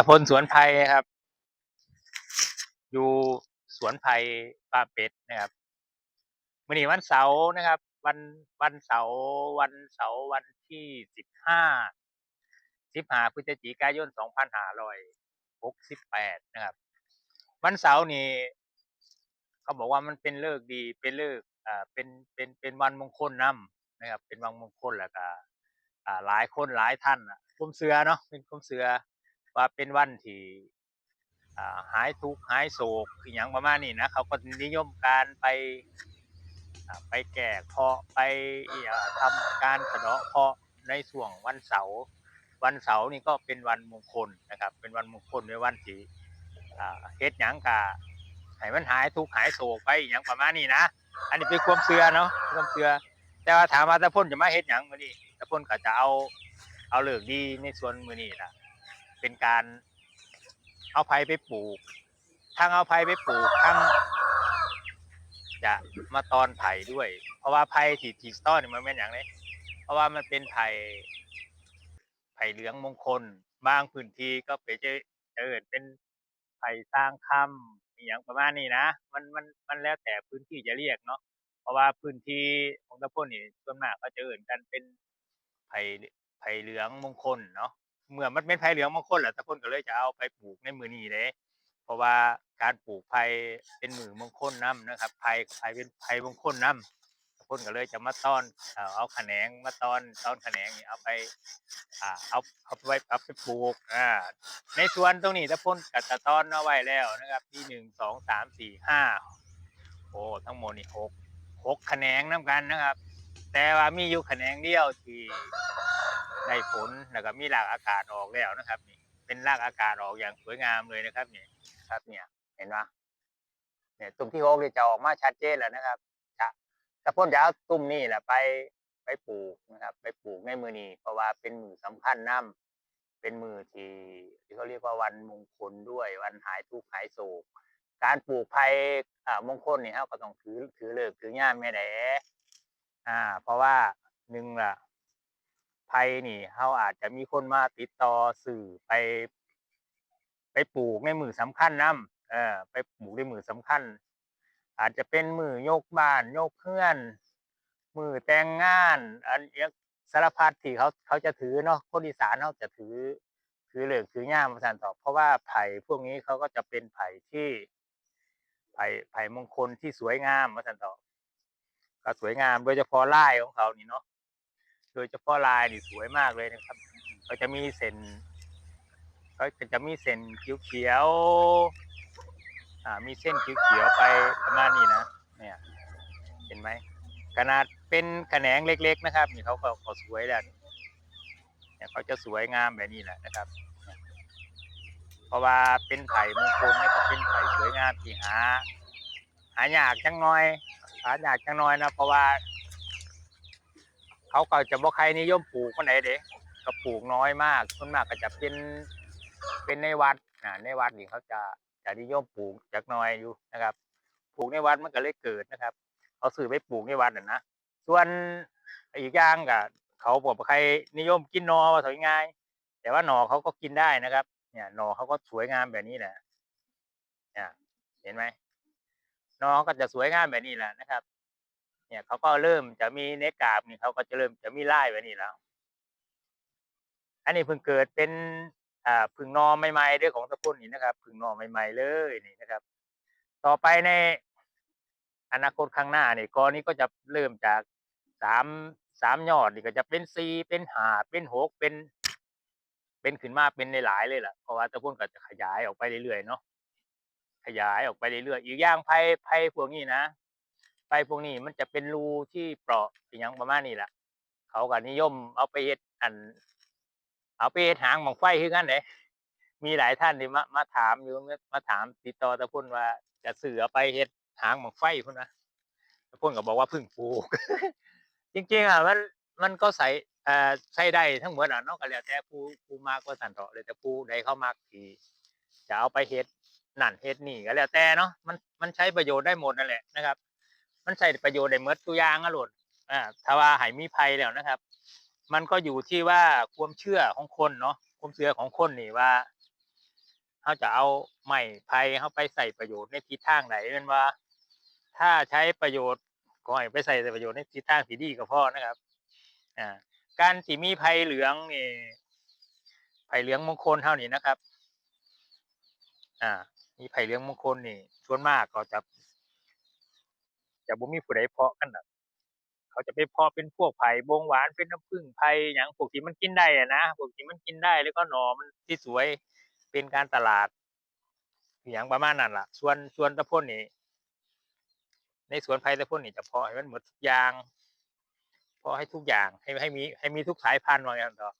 ตะพลสวนไผ่ครับ อยู่สวนไผ่ป้าเป็ดนะครับมื่อนี้วันเสาร์นะครับ วันวันเสาร์วันเสาร์วันที่สิบห้าสิบห้าพฤศจิกายนสองพันห้าร้อยหกสิบแปดนะครับ วันเสาร์นี่เขาบอกว่ามันเป็นเลิกดีเป็นเลิกอ่าเป็นเป็นเป็นวันมงคลนํนะครับ เป็นวันมงคลแล้วก็อ่าหลายคนหลายท่านอะคุ้มเสือเนาะเป็นคุ้มเสือ ว่าเป็นวันที่หายทุกข์หายโศกอหย่างประมาณนี้นะเขาก็นิยมการไปไปแก่เคาะไปอ่าทำการสะเดาะเคาะในช่วงวันเสาร์วันเสาร์นี่ก็เป็นวันมงคลนะครับ เป็นวันมงคลในวันที่เฮ็ดหยังกะให้มันหายทุกข์หายโศกไปอหยังประมาณนี้นะอันนี้เป็นความเชื่อเนาะความเชื่อแต่ว่าถามว่าตะพ่นจะมาเฮ็ดหยังมื้อนี้ตะพ่นก็จะเอาเอาเลิกดีในส่วนมื้อนี้ล่ะ เป็นการเอาไผ่ไปปลูก ทั้งเอาไผ่ไปปลูกทั้งจะมาตอนไผ่ด้วย เพราะว่าไผ่ที่ที่ต้อนมันเป็นอย่างไรเพราะว่ามันเป็นไผ่ไผ่เหลืองมงคล บางพื้นที่ก็ไปเจอเจอเป็นไผ่สร้างคำอย่างประมาณนี้นะ มันมันมันแล้วแต่พื้นที่จะเรียกเนาะเพราะว่าพื้นที่ของตะพ่นนี่ส่วนมากก็จะเอื่นกันเป็นไผ่ไผ่เหลืองมงคลเนาะ เมื่อมันเป็นไผ่เหลืองมงคลแหละตะพ่นก็เลยจะเอาไปปลูกในมือนี้เลยเพราะว่าการปลูกไผ่เป็นมือมงคลนํนะครับไผ่ไผ่เป็นไผ่มงคลนํตะพ่นก็เลยจะมาต้อนเอาเอาแขนงมาต้อนต้อนแขนงนี่เอาไปอ่าเอาเอาไปเอาไปปลูกอ่าในสวนตรงนี้ตะพ่นกัตะตอนเอาไว้แล้วนะครับที่หนึ่งสองสามสี่ห้าโอ้ทั้งหมดนี่หกหกแขนงน้กันนะครับ แต่ว่ามีอยู่แขนงเดียวที่ ได้ผลแล้วก็มีรากอากาศออกแล้วนะครับนี่เป็นรากอากาศออกอย่างสวยงามเลยนะครับนี่ครับเนี่ยเห็นปะเนี่ยตุ่มที่หกนี่จะออกมาชัดเจนแล้วนะครับจะตะพ่นจะเอาตุ่มนี่แหละไปไปปลูกนะครับ ไปปลูกในมือนี้เพราะว่าเป็นมือสำคัญนํเป็นมือที่ที่เขาเรียกว่าวันมงคลด้วยวันหายทุกข์หายโศก การปลูกไผ่อ่ามงคลนี่เราก็ต้องถือถือเลิกถือย่ามแม่แดอ่า เพราะว่าหนึ่งล่ะ ไผ่นี่เราอาจจะมีคนมาติดต่อสื่อไป ไปปลูกในมือสำคัญนํเออไปปลูกในมือสำคัญ อาจจะเป็นมือยกบ้านยกเพื่อน มือแต่งงานอันเอียกสารพัดที่เขาเขาจะถือเนาะคนอีสานเขาจะถือถือเลิกษ์ถือย่ามมาสันตอบเพราะว่าไผ่พวกนี้เขาก็จะเป็นไผ่ที่ไผ่ไผ่มงคลที่สวยงามมาสันตอบก็สวยงามโดยเฉพาะลายของเขานี่เนาะ โดยเฉพาะลายนี่สวยมากเลยนะครับ ก็จะมีเส้นเขาก็จะมีเส้นเขียวๆอ่ามีเส้นเขียวๆไปประมาณนี้นะเนี่ยเห็นไหมขนาดเป็นแขนงเล็ก ๆ นะครับ นี่เขาก็เขาสวยแล้วเนี่ยเขาจะสวยงามแบบนี้แหละนะครับ เพราะว่าเป็นไผ่มงคลนี่ก็เป็นไผ่สวยงามที่หา หายากจังน้อยหายากจังน้อยนะเพราะว่า เขาก็จะบ่ใครนิยมปลูกคนไหนเด้ก็ปลูกน้อยมากส่วนมากก็จะเป็นเป็นในวัดอ่าในวัดนี่เขาจะจะนิยมปลูกจักน้อยอยู่นะครับ ปลูกในวัดมันก็เลยเกิดนะครับเอาซื้อไปปลูกในวัดน่ะนะส่วนอีกอย่างก็เขาบอกว่าใครนิยมกินหนอว่าสวยง่าย แต่ว่าหนอเขาก็กินได้นะครับ เนี่ยหนอเขาก็สวยงามแบบนี้แหละเนี่ยเห็นไหมหนอก็จะสวยงามแบบนี้แหละนะครับ เนี่ยเขาก็เริ่มจะมีเนกาบนี่เขาก็จะเริ่มจะมีไล่แบบนี้แล้ว อันนี้เพิ่งเกิดเป็นอ่าพึ่งนอใหม่ๆเด้วยของตะพุ่นนี่นะครับพึ่งนอใหม่ ๆ เลยนี่นะครับ ต่อไปในอนาคตข้างหน้านี่กอนี้ก็จะเริ่มจากสามสามยอดนี่ก็จะเป็นสี่เป็นหาเป็นหกเป็น เป็นขึ้นมาเป็นในหลายเลยล่ะเพราะว่าตะพุ่นก็จะขยายออกไปเรื่อยๆเนาะขยายออกไปเรื่อยๆอีกอย่างไผ่ไผ่พวกนี้นะ ไผ่พวกนี้มันจะเป็นรูที่เปราะอหย่างประมาณนี้แหละเขาก็นิยมเอาไปเฮ็ดอัน เอาไปเฮ็ดหางหมองไฟคือกันเด้มีหลายท่านที่มามาถามอยู่มาถามติดต่อตะพุ่นว่าจะซื้อไปเฮ็ดหางหมองไฟพุ่นนะแล้วพุ่นก็บอกว่าพึ่งปลูก จริงๆอะมันมันก็ใส่เอ่อใช้ได้ทั้งหมดอะนาก็แล้วแต่ผู้ผู้มากก็สั่นเถาะเลยแต่ผู้ใดเข้ามักทีจะเอาไปเฮ็ดนั่นเฮ็ดนี่ก็แล้วแต่เนาะมันมันใช้ประโยชน์ได้หมดนั่นแหละนะครับ มันใช้ประโยชน์ได้หมดตัวอย่างอะโลดอ่าถ้าว่าให้มีภัยแล้วนะครับ มันก็อยู่ที่ว่าความเชื่อของคนเนาะความเชื่อของคนนี่ว่าเขาจะเอาไม้ไผ่เขาไปใส่ประโยชน์ในทิศทางไหนแมันว่า ถ้าใช้ประโยชน์ก็ให้ไปใส่ประโยชน์ในทิศทางที่ดีก็พอนะครับอ่าการที่มีไผ่เหลืองนี่ไผ่เหลืองมงคลเท่านี้นะครับ อ่า มีไผ่เหลืองมงคลนี่ส่วนมากก็จะ จะบ่มีผู้ใดเพาะกันดอกเขาจะไปเพาะเป็นพวกไผ่บงหวานเป็นน้ำผึ้งไผ่หยังพวกที่มันกินได้อะนะพวกที่มันกินได้แล้วก็หน่อมันที่สวยเป็นการตลาดอย่างประมาณนั้นล่ะ ส่วนส่วนตะพ่นนี่ในสวนไผ่ตะพ่นนี่จะเพาะให้มันหมดทุกอย่างเพาะให้ทุกอย่างให้ให้มีให้มีทุกสายพันธุ์ว่างั้นเถอะ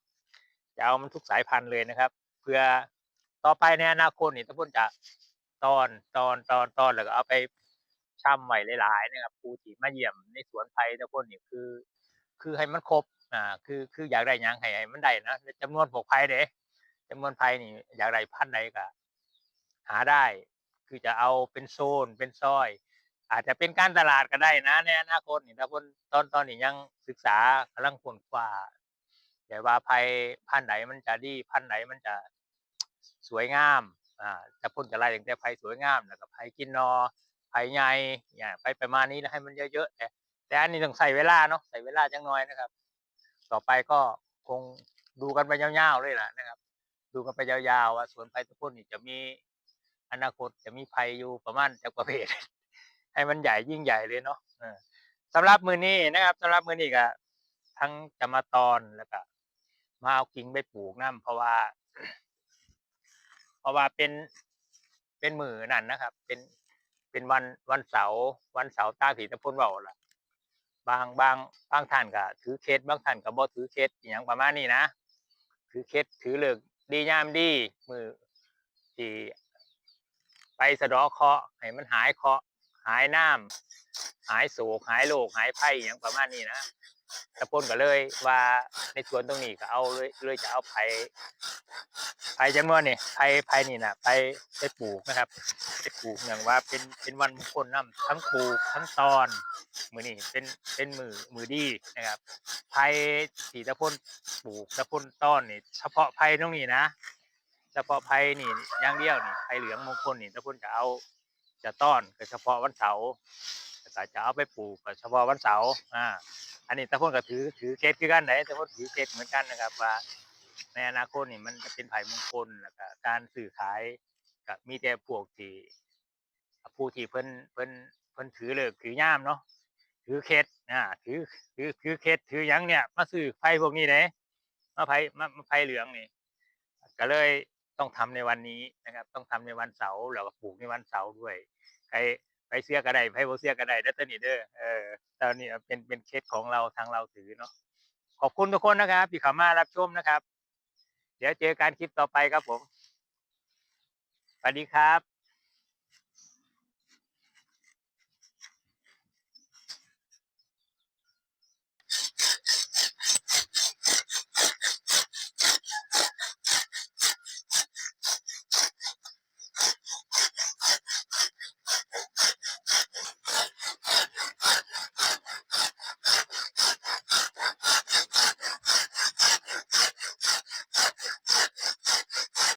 จะเอามันทุกสายพันธุ์เลยนะครับ เพื่อต่อไปในอนาคตนี่ตะพ่นจะตอนตอนตอนตอนแล้วก็เอาไป ช่ำไว้หลายๆนะครับผู้ที่มาเยี่ยมในสวนไผ่ตะพ่นนี่คือ คือให้มันครบอ่าคือคืออยากได้ยังให้ให้มันได้นะจำนวนพวกไผ่เด้จำนวนไผ่นี่อยากได้พันใดก็หาได้ คือจะเอาเป็นโซนเป็นซอย อาจจะเป็นการตลาดก็ได้นะในอนาคตนี่ถ้าเพิ่นตอนตอนนี้ยังศึกษากำลังค้นคว้าแต่ว่าไผ่พันไหนมันจะดีพันไหนมันจะสวยงามอ่าแต่เพิ่นก็ไล่ตั้งแต่ไผ่สวยงามแล้วก็ไผ่กินนอ ไผ่ใหญ่เนี่ยไปประมาณนี้แล้วให้มันเยอะๆแต่แต่อันนี้ต้องใส่เวลาเนาะใส่เวลาจังน้อยนะครับ ต่อไปก็คงดูกันไปยาวๆเลยล่ะนะครับ ดูกันไปยาวๆว่าสวนไผ่ตะพุ่นนี่จะมีอนาคตจะมีไผ่อยู่ประมาณจักระเภทให้มันใหญ่ยิ่งใหญ่เลยเนาะสำหรับมือนี้นะครับสำหรับมือนี้ก็ทั้งจะมาตอนแล้วก็มาเอากิ่งไปปลูกน้ำเพราะว่า เพราะว่าเป็นเป็นมือนั่นนะครับ เป็น เป็นวันวันเสาร์วันเสาร์ตาผีตะพ่นเบาล่ะ บางบางบางท่านก็ถือเคสบางท่านก็บ่ถือเคสอย่างประมาณนี้นะถือเคสถือเลิกดียามดีมือที่ไปสะดอเคาะให้มันหายเคาะหายน้ำหายโศกหายโรคหายไพ่อย่างประมาณนี้นะ ตะพนก็เลยว่าในสวนตรงนี้ก็เอาเลยเลยจะเอาไผ่ไผ่จำนวนนี่ไผ่ไผ่นี่นะไปไปปลูกนะครับไปปลูกอย่างว่าเป็นเป็นวันมงคลนํทั้งปลูกทั้งตอนมือนี่เป็นเป็นมือมือดีนะครับไผ่สีตะพ่นปลูกตะพ่นต้อนนี่เฉพาะไผ่ตรงนี้นะเฉพาะไผ่นี่อย่างเดียวนี่ไผ่เหลืองมงคลนี่ตะพ่นจะเอาจะต้อนก็เฉพาะวันเสาร์ ก็จะเอาไปปลูกก็เฉพาะวันเสาร์อ่าอันนี้ตะพ่นก็ถือถือเคสคือกันไหนตะพ่นถือเคสเหมือนกันนะครับว่าในอนาคตนี่มันจะเป็นไผ่มงคลแล้วก็การสื่อขายก็มีแต่พวกที่ผู้ที่เพิ่นเพิ่นเพิ่นถือเลิกถือย่ามเนาะถือเคสอ่าถือถือถือเคสถือยังเนี่ย มาซื้อไผ่พวกนี้เด้มาไผ่มาไผ่เหลืองนี่ก็เลยต้องทำในวันนี้นะครับ ต้องทำในวันเสาร์แล้วก็ปลูกในวันเสาร์ด้วยใคร ไปเสียก็ได้ไปบ่เสียก็ได้เด้อตัวนี้เด้อเออตอนนี้เป็นเป็นเคสของเราทางเราถือเนาะขอบคุณทุกคนนะครับที่เข้ามารับชมนะครับ เดี๋ยวเจอกันคลิปต่อไปครับผมสวัสดีครับ